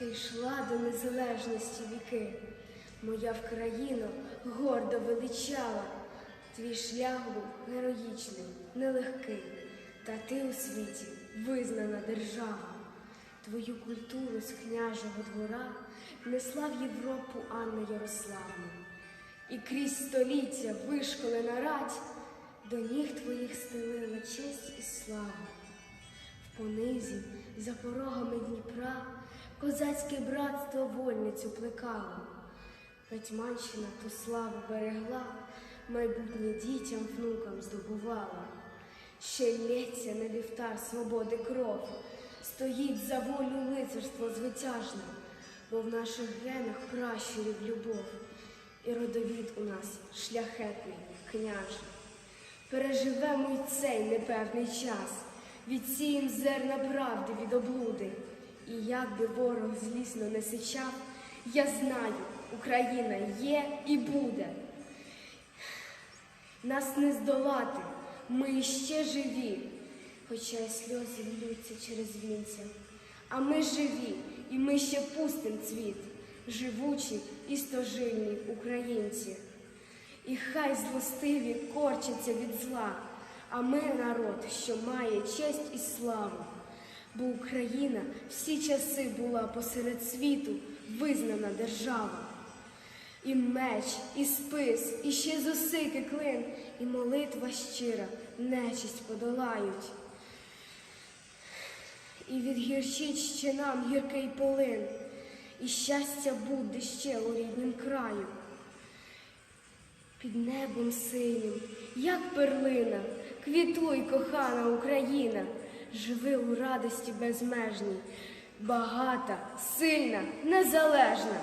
Ти йшла до незалежності віки, моя Вкраїно гордо величала, твій шлях був героїчний, нелегкий, та ти у світі визнана держава. Твою культуру з княжого двора несла в Європу Анна Ярославна. І крізь століття вишколена рать до ніг твоїх стелила честь і славу. В понизі за порогами Дніпра козацьке братство вольницю плекало. Гетьманщина ту славу берегла, майбутнє дітям, внукам здобувала. Ще лється на вівтар свободи кров, стоїть за волю лицарство звитяжне, бо в наших генах пращурів любов, і родовід у нас шляхетний, княжий. Переживемо й цей непевний час, відсієм зерна правди від облуди. І як би ворог злісно не сичав, я знаю, Україна є і буде. Нас не здолати, ми іще живі, хоча й сльози ллються через вінця. А ми живі, і ми ще пустим цвіт, живучі і стожильні українці. І хай злостиві корчаться від зла, а ми народ, що має честь і славу. Бо Україна всі часи була посеред світу визнана держава. І меч, і спис, і ще зусики клин, і молитва щира нечисть подолають. І відгірчить ще нам гіркий полин, і щастя буде ще у ріднім краю. Під небом синім, як перлина, квітуй, кохана Україна, живи у радості безмежній, багата, сильна, незалежна.